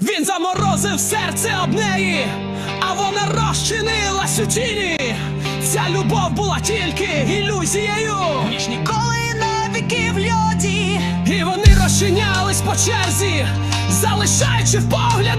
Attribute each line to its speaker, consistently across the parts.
Speaker 1: Він заморозив серце об неї, а вона розчинилась у тіні. Ця любов була тільки ілюзією. Ніж ніколи на віки в льоді. І вони розчинялись по черзі, залишаючи в поглядах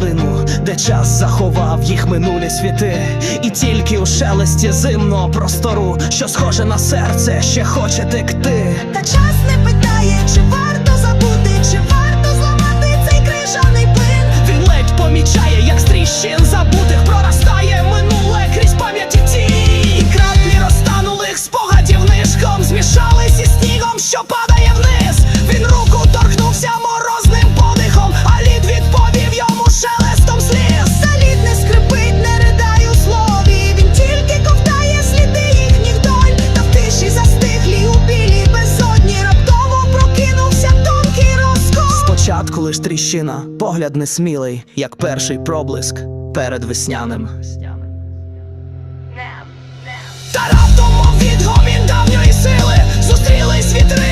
Speaker 1: вдалину, де час заховав їх минулі світи, і тільки у шелесті зимного простору, що схоже на серце, ще хоче текти.
Speaker 2: Та час не питає, чи варто забути, чи варто зламати цей крижаний плин.
Speaker 1: Він ледь помічає, як з тріщин забутих проростає минуле крізь пам'яті ті. І краплі розтанулих спогадів нишком змішались із снігом, що падає лиш тріщина, погляд несмілий, як перший проблиск перед весняним. Та раптом, мов відгомін давньої сили, зустрілись вітри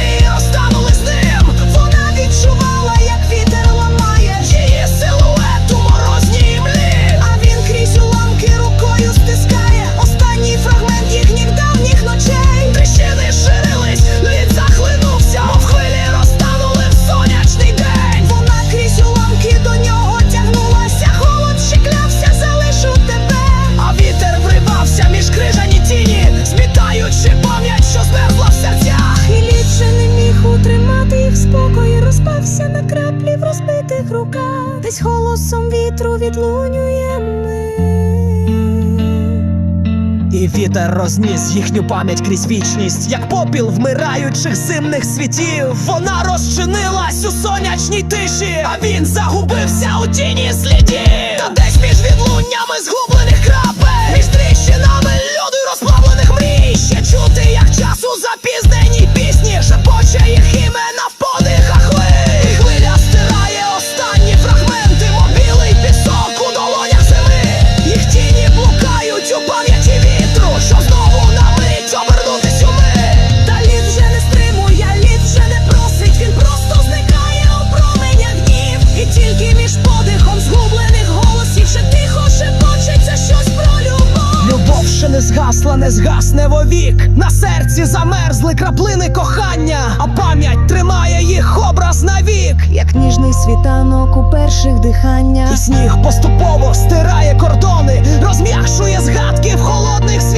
Speaker 2: Десь голосом вітру відлунює ми.
Speaker 1: І вітер розніс їхню пам'ять крізь вічність, як попіл вмираючих зимних світів. Вона розчинилась у сонячній тиші, а він загубився у тіні слідів. Та десь не згасла, не згасне вовік. На серці замерзли краплини кохання, а пам'ять тримає їх образ навік.
Speaker 2: Як ніжний світанок у перших диханнях.
Speaker 1: І сніг поступово стирає кордони, розм'якшує згадки в холодних світах.